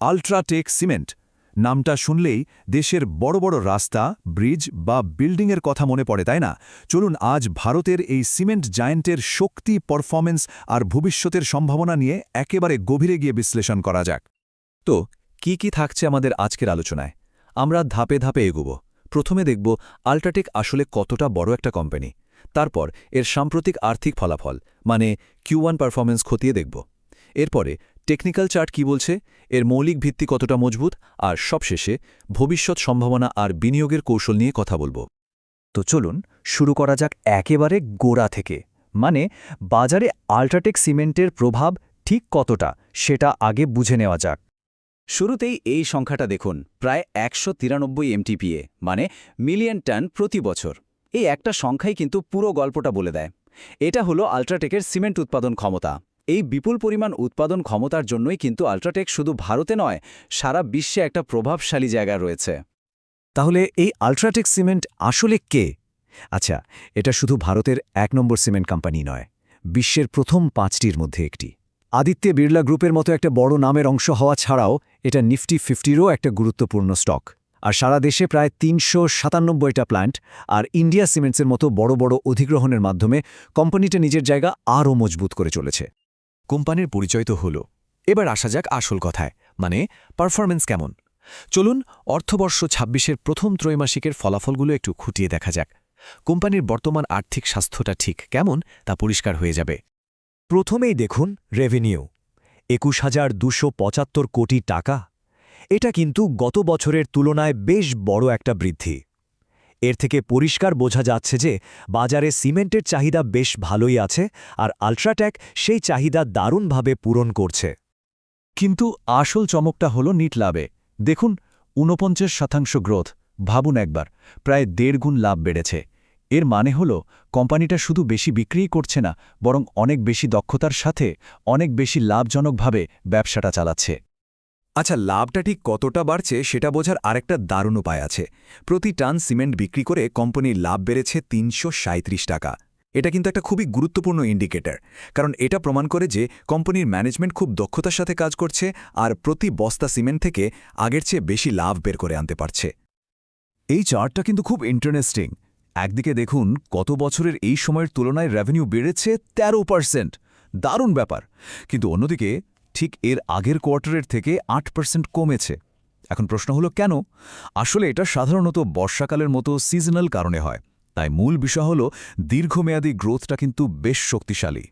UltraTech cement. নামটা শুনলেই দেশের বড় বড় রাস্তা, ব্রিজ বা বিল্ডিংয়ের কথা মনে পড়ে, তাই না? চলুন আজ ভারতের এই সিমেন্ট জায়েন্টের শক্তি পারফরমেন্স আর ভবিষ্যতের সম্ভাবনা নিয়ে একেবারে গভীরে গিয়ে বিশ্লেষণ করা যাক। তো, কি কি থাকছে আমাদের আজকের আলোচনায়? আমরা ধাপে ধাপে এগোব। প্রথমে দেখব আল্ট্রাটেক আসলে কতটা বড় একটা কোম্পানি। তারপর এর সাম্প্রতিক আর্থিক ফলাফল মানে কিউ ওয়ান পারফরমেন্স খতিয়ে দেখব। এরপরে টেকনিক্যাল চার্ট কি বলছে? এর মৌলিক ভিত্তি কতটা মজবুত? আর সবশেষে ভবিষ্যৎ সম্ভাবনা আর বিনিয়োগের কৌশল নিয়ে কথা বলব। তো চলুন, শুরু করা যাক একেবারে গোড়া থেকে। মানে বাজারে আল্ট্রাটেক সিমেন্টের প্রভাব ঠিক কতটা, সেটা আগে বুঝে নেওয়া যাক। শুরুতেই এই সংখ্যাটা দেখুন, প্রায় একশো তিরানব্বই এমটিপিএ মানে মিলিয়ন টন প্রতি বছর। এই একটা সংখ্যাই কিন্তু পুরো গল্পটা বলে দেয়। এটা হলো আল্ট্রাটেকের সিমেন্ট উৎপাদন ক্ষমতা। এই বিপুল পরিমাণ উৎপাদন ক্ষমতার জন্যই কিন্তু আল্ট্রাটেক শুধু ভারতে নয়, সারা বিশ্বে একটা প্রভাবশালী জায়গা রয়েছে। তাহলে এই আল্ট্রাটেক সিমেন্ট আসলে কে? আচ্ছা এটা শুধু ভারতের এক নম্বর সিমেন্ট কোম্পানি নয়, বিশ্বের প্রথম পাঁচটির মধ্যে একটি। আদিত্য বিড়লা গ্রুপের মতো একটা বড় নামের অংশ হওয়া ছাড়াও এটা নিফটি ফিফটিরও একটা গুরুত্বপূর্ণ স্টক। আর সারা দেশে প্রায় তিনশো সাতানব্বইটা প্ল্যান্ট, আর ইন্ডিয়া সিমেন্টসের মতো বড় বড় অধিগ্রহণের মাধ্যমে কোম্পানিটা নিজের জায়গা আরও মজবুত করে চলেছে। কোম্পানির পরিচয় তো হল। এবার আসা যাক আসল কথায় মানে পারফরমেন্স কেমন। চলুন অর্থবর্ষ ছাব্বিশের প্রথম ত্রৈমাসিকের ফলাফলগুলো একটু খুঁটিয়ে দেখা যাক। কোম্পানির বর্তমান আর্থিক স্বাস্থ্যটা ঠিক কেমন তা পরিষ্কার হয়ে যাবে। প্রথমেই দেখুন রেভিনিউ একুশ হাজার দুশো পঁচাত্তর কোটি টাকা। এটা কিন্তু গত বছরের তুলনায় বেশ বড় একটা বৃদ্ধি। এর থেকে পরিষ্কার বোঝা যাচ্ছে যে বাজারে সিমেন্টের চাহিদা বেশ ভালোই আছে আর আল্ট্রাট্যাক সেই চাহিদা দারুণভাবে পূরণ করছে। কিন্তু আসল চমকটা হল নিট লাভে। দেখুন, ঊনপঞ্চাশ শতাংশ গ্রোথ। ভাবুন একবার, প্রায় দেড় গুণ লাভ বেড়েছে। এর মানে হল, কোম্পানিটা শুধু বেশি বিক্রিই করছে না, বরং অনেক বেশি দক্ষতার সাথে অনেক বেশি লাভজনকভাবে ব্যবসাটা চালাচ্ছে। আচ্ছা লাভটা ঠিক কতটা বাড়ছে সেটা বোঝার আরেকটা দারুণ উপায় আছে। প্রতি টান সিমেন্ট বিক্রি করে কোম্পানির লাভ বেড়েছে তিনশো সাঁইত্রিশ টাকা। এটা কিন্তু একটা খুবই গুরুত্বপূর্ণ ইন্ডিকেটর কারণ এটা প্রমাণ করে যে কোম্পানির ম্যানেজমেন্ট খুব দক্ষতার সাথে কাজ করছে আর প্রতি বস্তা সিমেন্ট থেকে আগের চেয়ে বেশি লাভ বের করে আনতে পারছে। এই চার্টটা কিন্তু খুব ইন্টারেস্টিং একদিকে দেখুন কত বছরের এই সময়ের তুলনায় রেভিনিউ বেড়েছে ১৩ পার্সেন্ট দারুণ ব্যাপার। কিন্তু অন্যদিকে ঠিক এর আগের কোয়ার্টারের থেকে আট পার্সেন্ট কমেছে। এখন প্রশ্ন হলো, কেন? আসলে এটা সাধারণত বর্ষাকালের মতো সিজনাল কারণে হয়। তাই মূল বিষয় হল, দীর্ঘমেয়াদী গ্রোথটা কিন্তু বেশ শক্তিশালী।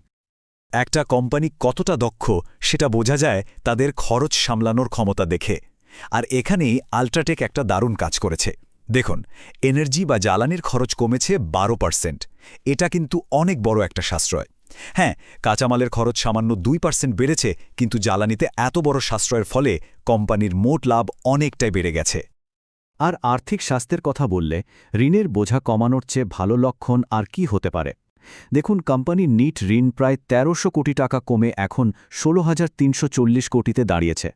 একটা কোম্পানি কতটা দক্ষ সেটা বোঝা যায় তাদের খরচ সামলানোর ক্ষমতা দেখে। আর এখানেই আল্ট্রাটেক একটা দারুণ কাজ করেছে। দেখুন, এনার্জি বা জ্বালানির খরচ কমেছে বারো পার্সেন্ট। এটা কিন্তু অনেক বড় একটা সাশ্রয়। হ্যাঁ কাঁচামালের খরচ সামান্য দুই পার্সেন্ট বেড়েছে, কিন্তু জ্বালানিতে এত বড় সাশ্রয়ের ফলে কোম্পানির মোট লাভ অনেকটাই বেড়ে গেছে। আর আর্থিক স্বাস্থ্যের কথা বললে, ঋণের বোঝা কমানোর চেয়ে ভালো লক্ষণ আর কি হতে পারে? দেখুন, কোম্পানির নিট ঋণ প্রায় তেরোশো কোটি টাকা কমে এখন ষোলো হাজার তিনশো কোটিতে দাঁড়িয়েছে।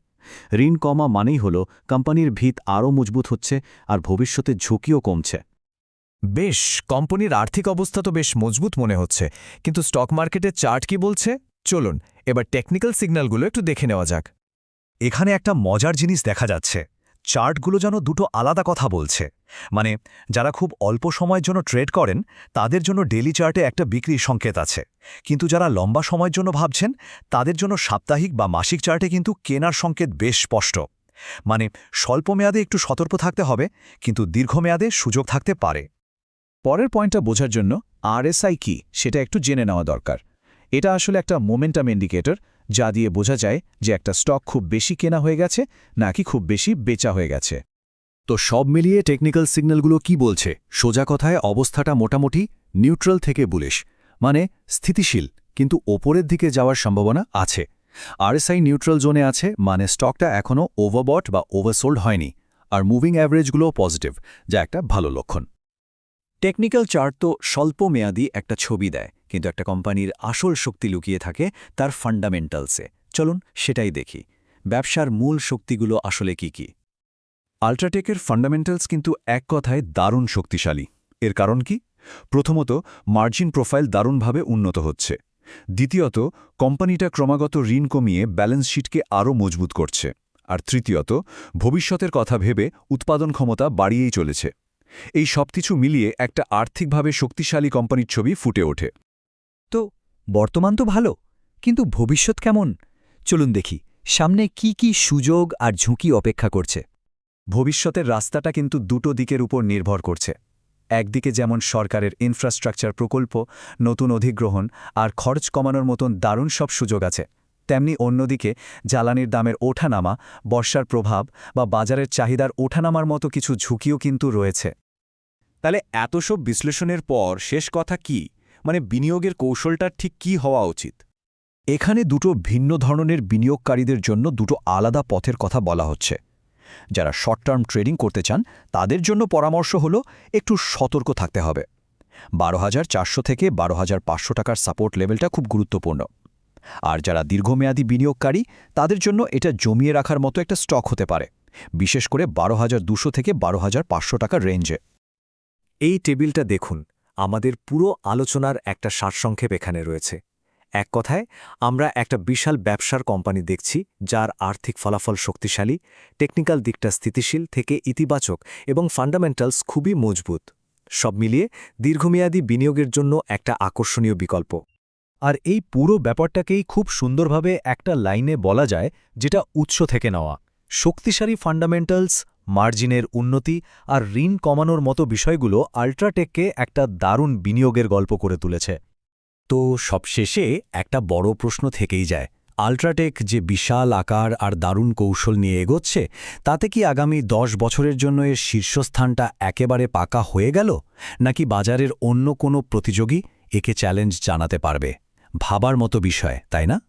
ঋণ কমা মানেই হল, কোম্পানির ভিত আরও মজবুত হচ্ছে আর ভবিষ্যতে ঝুঁকিও কমছে। বেশ, কোম্পানির আর্থিক অবস্থা তো বেশ মজবুত মনে হচ্ছে। কিন্তু স্টক মার্কেটের চার্ট কি বলছে? চলুন, এবার টেকনিক্যাল সিগন্যালগুলো একটু দেখে নেওয়া যাক। এখানে একটা মজার জিনিস দেখা যাচ্ছে। চার্টগুলো যেন দুটো আলাদা কথা বলছে। মানে যারা খুব অল্প সময়ের জন্য ট্রেড করেন, তাদের জন্য ডেলি চার্টে একটা বিক্রির সংকেত আছে। কিন্তু যারা লম্বা সময়ের জন্য ভাবছেন, তাদের জন্য সাপ্তাহিক বা মাসিক চার্টে কিন্তু কেনার সংকেত বেশ স্পষ্ট। মানে স্বল্পমেয়াদে একটু সতর্ক থাকতে হবে, কিন্তু দীর্ঘমেয়াদে সুযোগ থাকতে পারে। পরের পয়েন্টটা বোঝার জন্য আরএসআই কি, সেটা একটু জেনে নেওয়া দরকার। এটা আসলে একটা মোমেন্টাম ইন্ডিকেটর, যা দিয়ে বোঝা যায় যে একটা স্টক খুব বেশি কেনা হয়ে গেছে, নাকি খুব বেশি বেচা হয়ে গেছে। তো সব মিলিয়ে টেকনিক্যাল সিগন্যালগুলো কি বলছে? সোজা কথায় অবস্থাটা মোটামুটি নিউট্রাল থেকে বুলিশ মানে স্থিতিশীল, কিন্তু ওপরের দিকে যাওয়ার সম্ভাবনা আছে। আরএসআই নিউট্রাল জোনে আছে মানে স্টকটা এখনও ওভারবট বা ওভারসোল্ড হয়নি, আর মুভিং অ্যাভারেজগুলোও পজিটিভ, যা একটা ভালো লক্ষণ। টেকনিক্যাল চার্ট তো স্বল্প মেয়াদি একটা ছবি দেয়, কিন্তু একটা কোম্পানির আসল শক্তি লুকিয়ে থাকে তার ফান্ডামেন্টালসে। চলুন সেটাই দেখি। ব্যবসার মূল শক্তিগুলো আসলে কি কি? আল্ট্রাটেকের ফান্ডামেন্টালস কিন্তু এক কথায় দারুণ শক্তিশালী। এর কারণ কি? প্রথমত, মার্জিন প্রোফাইল দারুণভাবে উন্নত হচ্ছে। দ্বিতীয়ত, কোম্পানিটা ক্রমাগত ঋণ কমিয়ে ব্যালেন্স শিটকে আরও মজবুত করছে। আর তৃতীয়ত, ভবিষ্যতের কথা ভেবে উৎপাদন ক্ষমতা বাড়িয়েই চলেছে। এই সবকিছু মিলিয়ে একটা আর্থিকভাবে শক্তিশালী কোম্পানির ছবি ফুটে ওঠে। তো, বর্তমান তো ভালো, কিন্তু ভবিষ্যৎ কেমন? চলুন দেখি, সামনে কি কি সুযোগ আর ঝুঁকি অপেক্ষা করছে। ভবিষ্যতের রাস্তাটা কিন্তু দুটো দিকের উপর নির্ভর করছে। একদিকে যেমন সরকারের ইনফ্রাস্ট্রাকচার প্রকল্প, নতুন অধিগ্রহণ আর খরচ কমানোর মতন দারুণ সব সুযোগ আছে। তেমনি অন্যদিকে জ্বালানির দামের ওঠানামা, বর্ষার প্রভাব বা বাজারের চাহিদার ওঠানামার মতো কিছু ঝুঁকিও কিন্তু রয়েছে। তাহলে এত সব বিশ্লেষণের পর শেষ কথা কি? মানে বিনিয়োগের কৌশলটা ঠিক কি হওয়া উচিত? এখানে দুটো ভিন্ন ধরনের বিনিয়োগকারীদের জন্য দুটো আলাদা পথের কথা বলা হচ্ছে। যারা শর্ট টার্ম ট্রেডিং করতে চান, তাদের জন্য পরামর্শ হল একটু সতর্ক থাকতে হবে। বারো হাজার চারশো থেকে বারো হাজার পাঁচশো টাকার সাপোর্ট লেভেলটা খুব গুরুত্বপূর্ণ। আর যারা দীর্ঘমেয়াদী বিনিয়োগকারী, তাদের জন্য এটা জমিয়ে রাখার মতো একটা স্টক হতে পারে, বিশেষ করে বারো হাজার দুশো থেকে বারো হাজার পাঁচশো টাকার রেঞ্জে। এই টেবিলটা দেখুন, আমাদের পুরো আলোচনার একটা সারসংক্ষেপ এখানে রয়েছে। এক কথায়, আমরা একটা বিশাল ব্যবসার কোম্পানি দেখছি, যার আর্থিক ফলাফল শক্তিশালী, টেকনিক্যাল দিকটা স্থিতিশীল থেকে ইতিবাচক এবং ফান্ডামেন্টালস খুবই মজবুত। সব মিলিয়ে দীর্ঘমেয়াদী বিনিয়োগের জন্য একটা আকর্ষণীয় বিকল্প। আর এই পুরো ব্যাপারটাকেই খুব সুন্দরভাবে একটা লাইনে বলা যায়, যেটা উৎস থেকে নেওয়া। শক্তিশালী ফান্ডামেন্টালস, মার্জিনের উন্নতি আর ঋণ কমানোর মতো বিষয়গুলো আল্ট্রাটেককে একটা দারুণ বিনিয়োগের গল্প করে তুলেছে। তো সবশেষে একটা বড় প্রশ্ন থেকেই যায়, আল্ট্রাটেক যে বিশাল আকার আর দারুণ কৌশল নিয়ে এগোচ্ছে, তাতে কি আগামী দশ বছরের জন্য এর শীর্ষস্থানটা একেবারে পাকা হয়ে গেল, নাকি বাজারের অন্য কোনো প্রতিযোগী একে চ্যালেঞ্জ জানাতে পারবে? ভাবার মতো বিষয় তাই না?